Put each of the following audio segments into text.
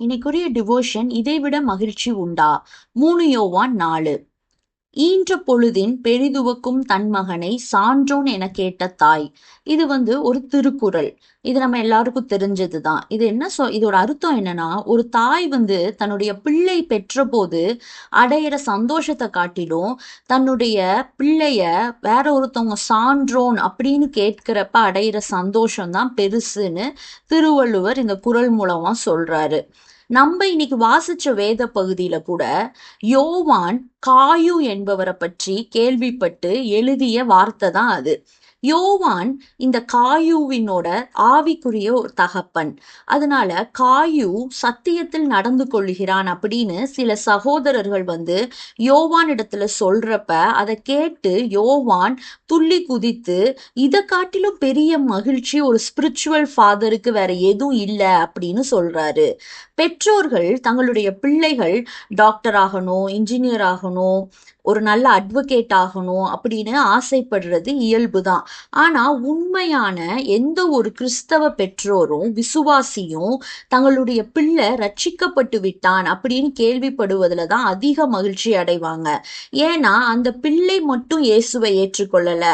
இன்னைக்குரிய devotion இதைவிட மகிழ்ச்சி உண்டா? மூணு யோவான் நாலு. ஈன்ற பொழுதின் பெரிதுவக்கும் தன் மகனை சான்றோன் என கேட்ட தாய். இது வந்து ஒரு திருக்குறள். இது நம்ம எல்லாருக்கும் தெரிஞ்சதுதான். இது என்ன சொ இதோட அர்த்தம் என்னன்னா ஒரு தாய் வந்து தன்னுடைய பிள்ளை பெற்ற போது அடையிற சந்தோஷத்தை காட்டிலும் தன்னுடைய பிள்ளைய வேற ஒருத்தவங்க சான்றோன் அப்படின்னு கேட்கிறப்ப அடையிற சந்தோஷம் தான் பெருசுன்னு திருவள்ளுவர் இந்த குறள் மூலமா சொல்றாரு. நம்ம இன்னைக்கு வாசிச்ச வேத பகுதியில கூட யோவான் காயு என்பவரை பற்றி கேள்விப்பட்டு எழுதிய வார்த்தை தான் அது. யோவான் இந்த காயுவினோட ஆவிக்குரிய ஒரு தகப்பன். அதனால காயு சத்தியத்தில் நடந்து கொள்கிறான் அப்படின்னு சில சகோதரர்கள் வந்து யோவான் இடத்துல சொல்றப்ப அதை கேட்டு யோவான் துள்ளி குதித்து இதை காட்டிலும் பெரிய மகிழ்ச்சி ஒரு ஸ்பிரிச்சுவல் ஃபாதருக்கு வேற எதுவும் இல்லை அப்படின்னு சொல்றாரு. பெற்றோர்கள் தங்களுடைய பிள்ளைகள் டாக்டர் ஆகணும் இன்ஜினியர் ஆகணும் の、ஒரு நல்ல அட்வொகேட் ஆகணும் அப்படின்னு ஆசைப்படுறது இயல்பு தான் ஆனா உண்மையான எந்த ஒரு கிறிஸ்தவ பெற்றோரும் விசுவாசியும் தங்களுடைய பிள்ளை ரட்சிக்கப்பட்டு விட்டான் அப்படின்னு கேள்விப்படுவதில் தான் அதிக மகிழ்ச்சி அடைவாங்க. ஏன்னா அந்த பிள்ளை மட்டும் இயேசுவை ஏற்றுக்கொள்ளல.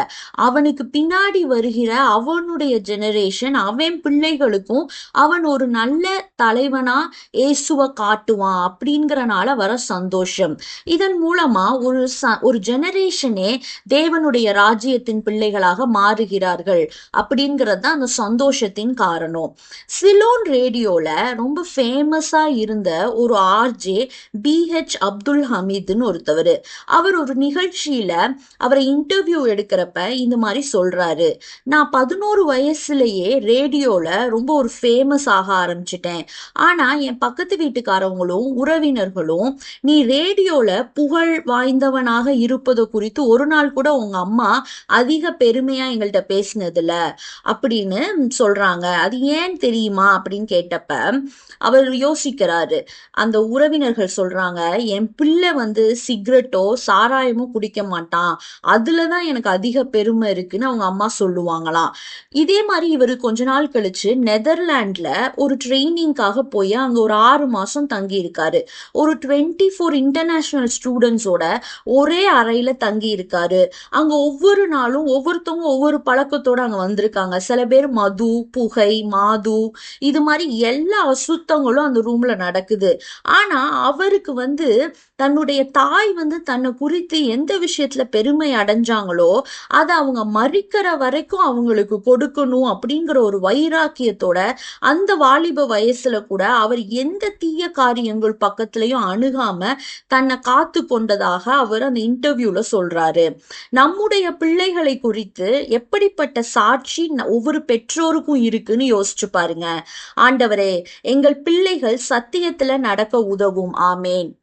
அவனுக்கு பின்னாடி வருகிற அவனுடைய ஜெனரேஷன் அவன் பிள்ளைகளுக்கும் அவன் ஒரு நல்ல தலைவனா இயேசுவை காட்டுவான் அப்படிங்கிறனால வர சந்தோஷம். இதன் மூலமா ஒரு ச ஒரு ஜெனரேஷனே தேவனுடைய ராஜ்யத்தின் பிள்ளைகளாக மாறுகிறார்கள் அப்படிங்கிறது தான் அந்த சந்தோஷத்தின் காரணம். சிலோன் ரேடியோல ரொம்ப ஃபேமஸா இருந்த ஒரு ஆர்ஜே பிஹெச் அப்துல் ஹமீதுன்னு ஒருத்தவர். அவர் ஒரு நிகழ்ச்சியில அவரை இன்டர்வியூ எடுக்கிறப்ப இந்த மாதிரி சொல்றாரு. நான் பதினோரு வயசுலயே ரேடியோல ரொம்ப ஒரு ஃபேமஸ் ஆக ஆரம்பிச்சிட்டேன். ஆனா என் பக்கத்து வீட்டுக்காரவங்களும் உறவினர்களும் நீ ரேடியோல புகழ் வாய்ந்த வாய்ந்தவனாக இருப்பது குறித்து ஒரு நாள் கூட உங்க அம்மா அதிக பெருமையா எங்கள்கிட்ட பேசினதில்ல. அப்படின்னு சொல்றாங்க. அது ஏன் தெரியுமா அப்படின்னு கேட்டப்ப அவர் யோசிக்கிறாரு. அந்த உறவினர்கள் சொல்றாங்க என் பிள்ளை வந்து சிகரெட்டோ சாராயமோ குடிக்க மாட்டான். அதுலதான் எனக்கு அதிக பெருமை இருக்குன்னு அவங்க அம்மா சொல்லுவாங்களாம். இதே மாதிரி இவர் கொஞ்ச நாள் கழிச்சு நெதர்லாண்ட்ல ஒரு ட்ரைனிங்காக போய் அங்க ஒரு ஆறு மாசம் தங்கி இருக்காரு ஒரு டுவெண்ட்டி ஃபோர் இன்டர்நேஷனல் ஸ்டூடெண்ட்ஸோட ஒரே அறையில தங்கி இருக்காரு அங்க ஒவ்வொரு நாளும் ஒவ்வொருத்தவங்க ஒவ்வொரு பழக்கத்தோட அங்க வந்திருக்காங்க. சில பேர் மது புகை மாது இது மாதிரி எல்லா அசுத்தங்களும் அந்த ரூம்ல நடக்குது. ஆனா அவருக்கு வந்து தன்னுடைய தாய் வந்து தன்னை குறித்து எந்த விஷயத்துல பெருமை அடைஞ்சாங்களோ அதை அவங்க மறிக்கிற வரைக்கும் அவங்களுக்கு கொடுக்கணும் அப்படிங்கிற ஒரு வைராக்கியத்தோட அந்த வாலிப வயசுல கூட அவர் எந்த தீய காரியங்கள் பக்கத்துலயும் அணுகாம தன்னை காத்து கொண்டதாக அவர் அந்த இன்டர்வியூல சொல்றாரு. நம்முடைய பிள்ளைகளை குறித்து எப்படிப்பட்ட சாட்சி ஒவ்வொரு பெற்றோருக்கும் இருக்குன்னு யோசிச்சு பாருங்க. ஆண்டவரே எங்கள் பிள்ளைகள் சத்தியத்துல நடக்க உதவும். ஆமேன்.